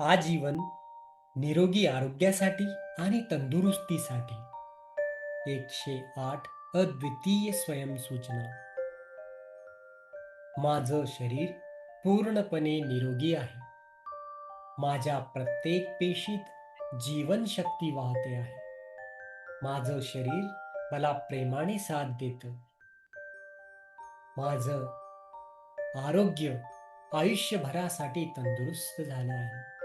आजीवन निरोगी आरोग्यासाठी आणि तंदुरुस्तीसाठी. एकशे आठ अद्वितीय स्वयंसूचना. माझं शरीर पूर्णपणे निरोगी आहे. माझ्या प्रत्येक पेशीत जीवनशक्ती वाहते आहे. माझं शरीर मला प्रेमाने साथ देतं. माझं आरोग्य आयुष्यभरासाठी तंदुरुस्त झालं आहे.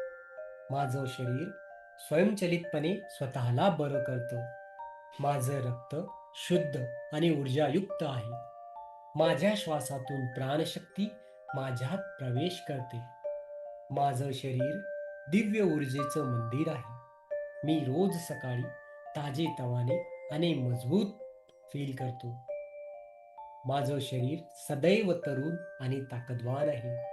माझं शरीर स्वयंचलितपणे स्वतःला बरं करतं. माझं रक्त शुद्ध आणि ऊर्जायुक्त आहे. माझ्या श्वासातून प्राणशक्ती माझ्यात प्रवेश करते. माझं शरीर दिव्य ऊर्जेचं मंदिर आहे. मी रोज सकाळी ताजे तवाने आणि मजबूत फील करतो. माझं शरीर सदैव तरुण आणि ताकदवान आहे.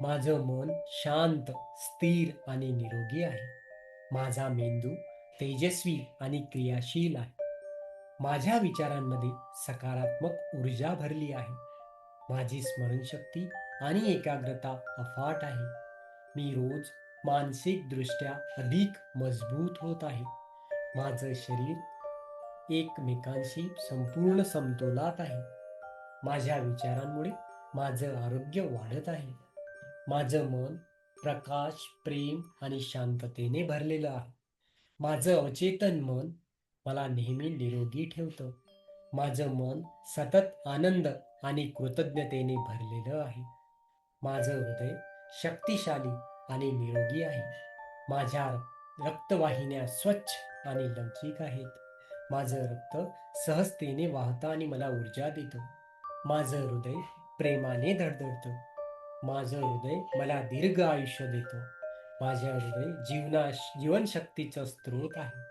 माझं मन शांत स्थिर आणि निरोगी आहे. माझा मेंदू तेजस्वी आणि क्रियाशील आहे. माझ्या विचारांमध्ये सकारात्मक ऊर्जा भरली आहे. माझी स्मरणशक्ती आणि एकाग्रता अफाट आहे. मी रोज मानसिकदृष्ट्या अधिक मजबूत होत आहे. माझं शरीर एकमेकांशी संपूर्ण समतोलात आहे. माझ्या विचारांमुळे माझं आरोग्य वाढत आहे. माझं मन प्रकाश प्रेम आणि शांततेने भरलेलं आहे. माझं अवचेतन मन मला नेहमी निरोगी ठेवतं. माझं मन सतत आनंद आणि कृतज्ञतेने भरलेलं आहे. माझं हृदय शक्तिशाली आणि निरोगी आहे. माझ्या रक्तवाहिन्या स्वच्छ आणि लवचिक आहेत. माझं रक्त सहजतेने वाहतं आणि मला ऊर्जा देतं. माझं हृदय प्रेमाने धडधडतं. माझं हृदय मला दीर्घ आयुष्य देतो. माझे हृदय जीवना जीवनशक्तीचं स्रोत आहे.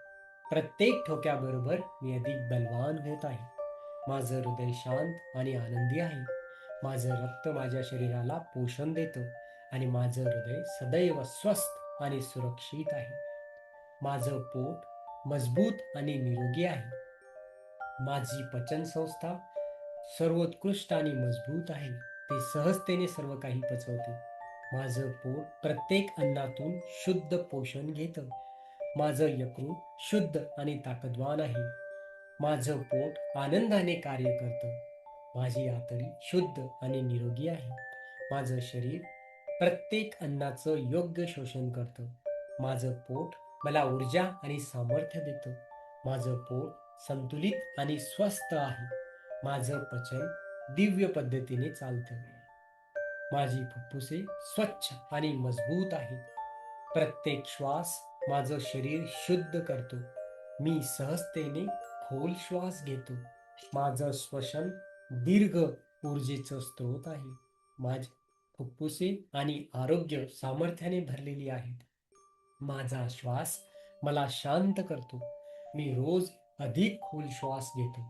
प्रत्येक ठोक्याबरोबर मी अधिक बलवान होत आहे. माझं हृदय शांत आणि आनंदी आहे. माझं रक्त माझ्या शरीराला पोषण देतं आणि माझं हृदय सदैव स्वस्थ आणि सुरक्षित आहे. माझं पोट मजबूत आणि निरोगी आहे. माझी पचन संस्था सर्वोत्कृष्ट आणि मजबूत आहे. ते सहजतेने सर्व काही पचवते. माझं पोट प्रत्येक अन्नातून शुद्ध पोषण घेतं. माझं यकृत शुद्ध आणि ताकदवान आहे. माझं पोट आनंदाने कार्य करतं. माझी आतडी शुद्ध आणि निरोगी आहे. माझं शरीर प्रत्येक अन्नाचं योग्य शोषण करतं. माझं पोट मला ऊर्जा आणि सामर्थ्य देतं. माझं पोट संतुलित आणि स्वस्थ आहे. माझं पचन दिव्य पद्धतीने चालतं माझी फुफ्फुसे स्वच्छ आणि मजबूत आहेत. प्रत्येक श्वास माझं शरीर शुद्ध करतो. मी सहजतेने खोल श्वास घेतो. माझं श्वसन दीर्घ ऊर्जेचं स्रोत आहे. माझे फुफ्फुसे आणि आरोग्य सामर्थ्याने भरलेली आहेत. माझा श्वास मला शांत करतो. मी रोज अधिक खोल श्वास घेतो.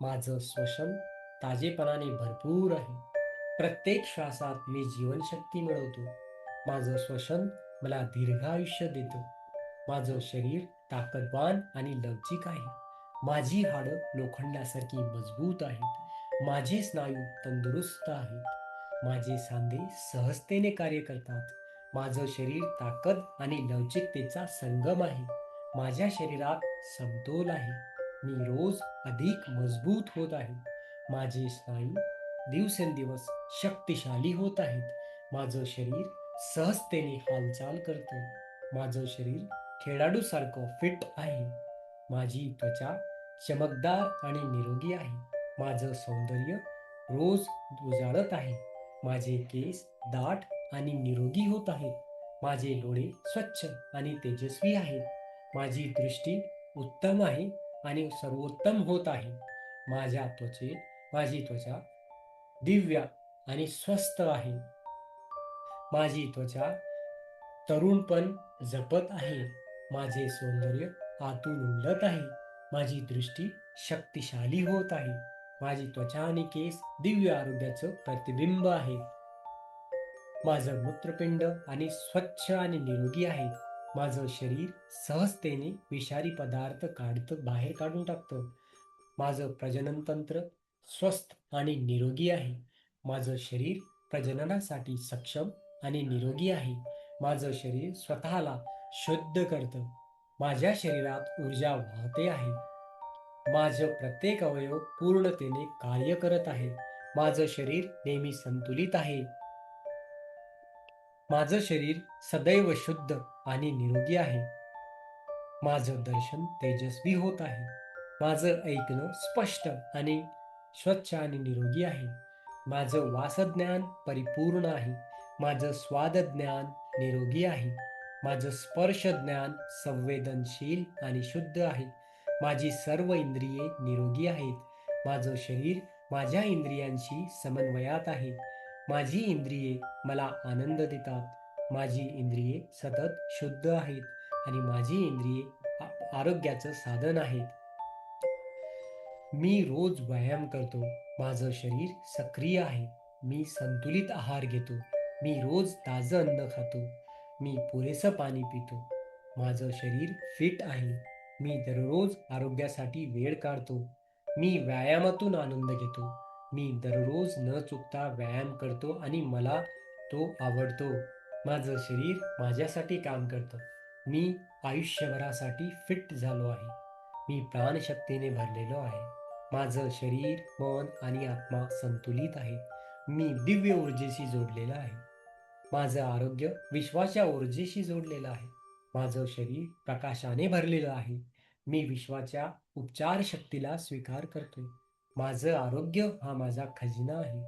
माझं श्वसन ताजेपणाने भरपूर आहे. प्रत्येक श्वासात मी जीवनशक्ती मिळवतो. माझं श्वसन मला दीर्घ आयुष्य देतं. माझं शरीर ताकदवान आणि लवचिक आहे. माझी हाडं लोखंडासारखी मजबूत आहेत. माझे स्नायू तंदुरुस्त आहेत. माझे सांधे सहजतेने कार्य करतात. माझं शरीर ताकद आणि लवचिकतेचा संगम आहे. माझ्या शरीरात समतोल आहे. मी रोज अधिक मजबूत होत आहे. माझे स्नायू दिवसेंदिवस शक्तिशाली होत आहेत. माझं शरीर सहजतेने हालचाल करतं. माझं शरीर खेळाडूसारखं फिट आहे. माझी त्वचा चमकदार आणि निरोगी आहे. माझं सौंदर्य रोज उजाळत आहे. माझे केस दाट आणि निरोगी होत आहेत. माझे डोळे स्वच्छ आणि तेजस्वी आहेत. माझी दृष्टी उत्तम आहे आणि सर्वोत्तम होत आहे. माझ्या त्वचेत माझी त्वचा दिव्य आणि स्वस्थ आहे. माझी त्वचा तरुणपण जपत आहे. माझे सौंदर्य आतून उमलत आहे. माझी दृष्टी शक्तिशाली होत आहे. माझी त्वचा आणि केस दिव्य आरोग्याचं प्रतिबिंब आहे. माझं मूत्रपिंड आणि स्वच्छ आणि निरोगी आहे. माझं शरीर सहजतेने विषारी पदार्थ काढतं बाहेर काढून टाकतं. माझं प्रजनन तंत्र स्वस्थ आणि निरोगी आहे. माझं शरीर प्रजननासाठी सक्षम आणि निरोगी आहे. माझं शरीर स्वतःला शुद्ध करतं. माझ्या शरीरात ऊर्जा वाहते आहे. माझं प्रत्येक अवयव पूर्णतेने कार्य करत आहे. माझं शरीर नेहमी संतुलित आहे. माझं शरीर सदैव शुद्ध आणि निरोगी आहे. माझं दर्शन तेजस्वी होत आहे. माझं ऐकणं स्पष्ट आणि स्वच्छ आणि निरोगी आहे. माझं वासज्ञान परिपूर्ण आहे. माझं स्वादज्ञान निरोगी आहे. माझं स्पर्श ज्ञान संवेदनशील आणि शुद्ध आहे. माझी सर्व इंद्रिये निरोगी आहेत. माझं शरीर माझ्या इंद्रियांशी समन्वयात आहे. माझी इंद्रिये मला आनंद देतात. माझी इंद्रिये सतत शुद्ध आहेत आणि माझी इंद्रिये आ- आरोग्याचं साधन आहेत. मी रोज व्यायाम करतो. माझं शरीर सक्रिय आहे. मी संतुलित आहार घेतो. मी रोज ताजं अन्न खातो. मी पुरेसं पाणी पितो. माझं शरीर फिट आहे. मी दररोज आरोग्यासाठी वेळ काढतो. मी व्यायामातून आनंद घेतो. मी दररोज न चुकता व्यायाम करतो आणि मला तो आवडतो. माझं शरीर माझ्यासाठी काम करतं. मी आयुष्यभरासाठी फिट झालो आहे. मी प्राणशक्तीने भरलेलो आहे. माझं शरीर मन आणि आत्मा संतुलित आहे. मी दिव्य ऊर्जेशी जोडलेलं आहे. माझं आरोग्य विश्वाच्या ऊर्जेशी जोडलेलं आहे. माझं शरीर प्रकाशाने भरलेलं आहे. मी विश्वाच्या उपचार शक्तीला स्वीकार करतोय. माझं आरोग्य हा माझा खजिना आहे.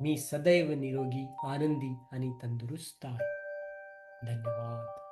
मी सदैव निरोगी आनंदी आणि तंदुरुस्त आहे. धन्यवाद.